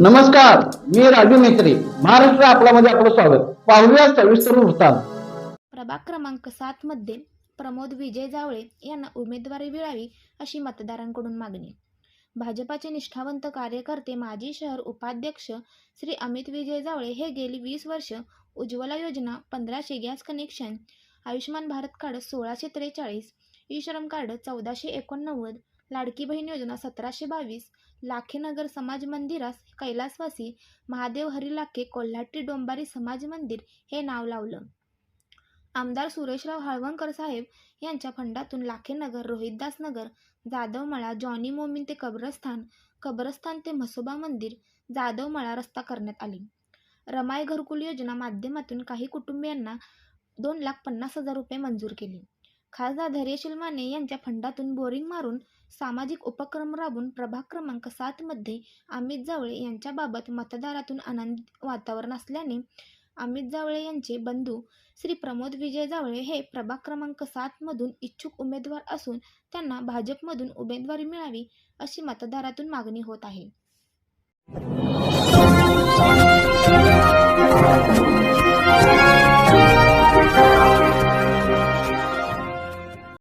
नमस्कार मी राजू मेत्री महाराष्ट्र आपल्यामध्ये आपलं स्वागत. पाहूया सविस्तर वृत्तांत. प्रभाग क्रमांक सात मध्ये प्रमोद विजय जावळे यांना उमेदवारी मिळावी अशी मतदारांकडून मागणी. भाजपाचे निष्ठावंत कार्यकर्ते माजी शहर उपाध्यक्ष श्री अमित विजय जावळे हे गेली वीस वर्ष उज्ज्वला योजना पंधराशे gas connection Ayushman Bharat card सोळाशे त्रेचाळीस ई श्रम कार्ड चौदाशे एकोणनव्वद लाडकी बहीण योजना सतराशे बावीस लाखेनगर समाज मंदिरास कैलासवासी महादेव हरी लाखे कोल्हाटी डोंबारी समाज मंदिर हे नाव लावलं. आमदार सुरेशराव हळवणकर साहेब यांच्या फंडातून लाखेनगर रोहितदास नगर जाधवमळा जॉनी मोमीन ते कब्रस्थान कब्रस्थान ते म्हसोबा मंदिर जाधवमळा रस्ता करण्यात आली. रमाई घरकुल योजना माध्यमातून काही कुटुंबियांना दोन लाख पन्नास हजार रुपये मंजूर केले. खासदार धैर्यशील माने यांच्या फंडातून बोरिंग मारून सामाजिक उपक्रम राबून प्रभाग क्रमांक सातमध्ये अमित जावळे यांच्याबाबत मतदारातून आनंदित वातावरण असल्याने अमित जावळे यांचे बंधू श्री प्रमोद विजय जावळे हे प्रभाग क्रमांक सातमधून इच्छुक उमेदवार असून त्यांना भाजपमधून उमेदवारी मिळावी अशी मतदारातून मागणी होत आहे.